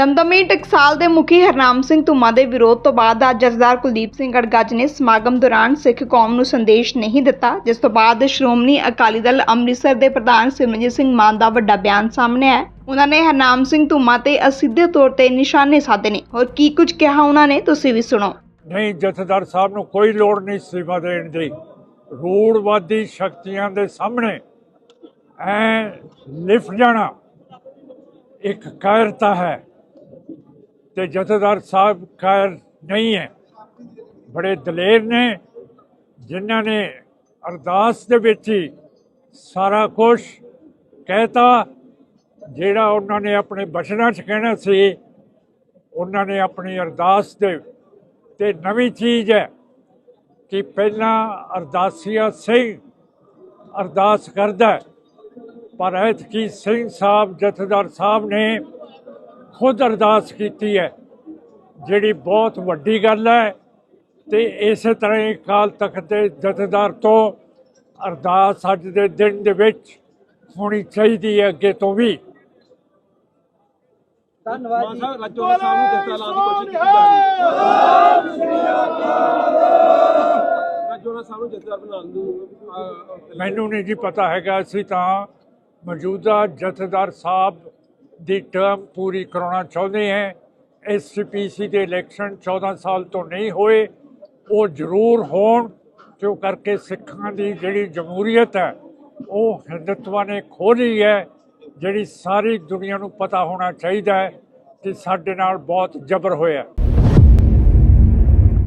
ਦਮਦਮੀ ਟਕਸਾਲ ਦੇ ਮੁਖੀ ਹਰਨਾਮ ਸਿੰਘ ਧੁੰਮਾ ਦੇ ਵਿਰੋਧ ਤੋਂ ਬਾਅਦ ਅੱਜ ਜਥੇਦਾਰ ਕੁਲਦੀਪ ਸਿੰਘ ਗੜਗੱਜ ਨੇ ਸਮਾਗਮ ਦੌਰਾਨ ਸਿੱਖ ਕੌਮ ਨੂੰ ਸੰਦੇਸ਼ ਨਹੀਂ ਦਿੱਤਾ, ਜਿਸ ਤੋਂ ਬਾਅਦ ਸ਼੍ਰੋਮਣੀ ਅਕਾਲੀ ਦਲ ਅੰਮ੍ਰਿਤਸਰ ਦੇ ਪ੍ਰਧਾਨ ਸਿਮਰਜੀਤ ਸਿੰਘ ਮਾਨ ਦਾ ਵੱਡਾ ਬਿਆਨ ਸਾਹਮਣੇ ਆਇਆ। ਉਹਨਾਂ ਨੇ ਹਰਨਾਮ ਸਿੰਘ ਧੁੰਮਾ ਤੇ ਅਸਿੱਧੇ ਤੌਰ ਤੇ ਨਿਸ਼ਾਨੇ ਸਾਧੇ ਨੇ। ਹੋਰ ਕੀ ਕੁਝ ਕਿਹਾ ਉਹਨਾਂ ਨੇ, ਤੁਸੀਂ ਵੀ ਸੁਣੋ। ਨਹੀਂ, ਜਥੇਦਾਰ ਸਾਹਿਬ ਨੂੰ ਕੋਈ ਲੋੜ ਨਹੀਂ ਸੇਵਾ ਦੇਣ ਦੀ। ਰੂੜਵਾਦੀ ਸ਼ਕਤੀਆਂ ਦੇ ਸਾਹਮਣੇ ਐ ਲਿਫਟ ਜਾਣਾ ਇੱਕ ਕਾਇਰਤਾ ਹੈ। ਤੇ ਜਥੇਦਾਰ ਸਾਹਿਬ ਖੈਰ ਨਹੀਂ ਹੈ। ਬੜੇ ਦਲੇਰ ਨੇ, ਜਿਨ੍ਹਾਂ ਨੇ ਅਰਦਾਸ ਦੇ ਵਿੱਚ ਹੀ ਸਾਰਾ ਕੁਝ ਕਹਿਤਾ। ਜਿਹੜਾ ਉਹਨਾਂ ਨੇ ਆਪਣੇ ਬਚਨਾਂ 'ਚ ਕਹਿਣਾ ਸੀ, ਉਹਨਾਂ ਨੇ ਆਪਣੀ ਅਰਦਾਸ ਦੇ ਤੇ ਨਵੀਂ ਚੀਜ਼ ਹੈ ਕਿ ਪਹਿਲਾਂ ਅਰਦਾਸੀਆ ਸਿੰਘ ਅਰਦਾਸ ਕਰਦਾ ਪਰ ਐਤਕੀ ਸਿੰਘ ਸਾਹਿਬ, ਜਥੇਦਾਰ ਸਾਹਿਬ ਨੇ ਖੁਦ ਅਰਦਾਸ ਕੀਤੀ ਹੈ। ਜਿਹੜੀ ਬਹੁਤ ਵੱਡੀ ਗੱਲ ਹੈ ਤੇ ਇਸੇ ਤਰ੍ਹਾਂ ਹੀ ਕਾਲ ਤਖਤ ਦੇ ਜਥੇਦਾਰ ਤੋਂ ਅਰਦਾਸ ਅੱਜ ਦੇ ਦਿਨ ਦੇ ਵਿੱਚ ਹੋਣੀ ਚਾਹੀਦੀ ਹੈ ਅੱਗੇ ਤੋਂ ਵੀ। ਧੰਨਵਾਦ ਜੀ। ਸਾਹਿਬ ਨੂੰ ਲਾਉਣ ਦੀ ਕੋਸ਼ਿਸ਼ ਕੀਤੀ ਜਾ ਰਹੀ ਹੈ। ਮੈਨੂੰ ਨਹੀਂ ਜੀ ਪਤਾ ਹੈਗਾ ਅਸੀਂ ਤਾਂ ਮੌਜੂਦਾ ਜਥੇਦਾਰ ਸਾਹਿਬ ਦੀ ਟਰਮ ਪੂਰੀ ਕਰਾਉਣਾ ਚਾਹੁੰਦੇ ਹਾਂ। ਐਸਪੀਸੀ ਦੇ ਇਲੈਕਸ਼ਨ 14 ਸਾਲ ਤੋਂ ਨਹੀਂ ਹੋਏ, ਉਹ ਜ਼ਰੂਰ ਹੋਣ ਕਿਉਂ ਕਰਕੇ ਸਿੱਖਾਂ ਦੀ ਜਿਹੜੀ ਜਮਹੂਰੀਅਤ ਹੈ, ਉਹ ਹਿੰਦੁਤਵਾ ਨੇ ਖੋਲੀ ਹੈ, ਜਿਹੜੀ ਸਾਰੀ ਦੁਨੀਆ ਨੂੰ ਪਤਾ ਹੋਣਾ ਚਾਹੀਦਾ ਹੈ ਕਿ ਸਾਡੇ ਨਾਲ ਬਹੁਤ ਜ਼ਬਰ ਹੋਇਆ।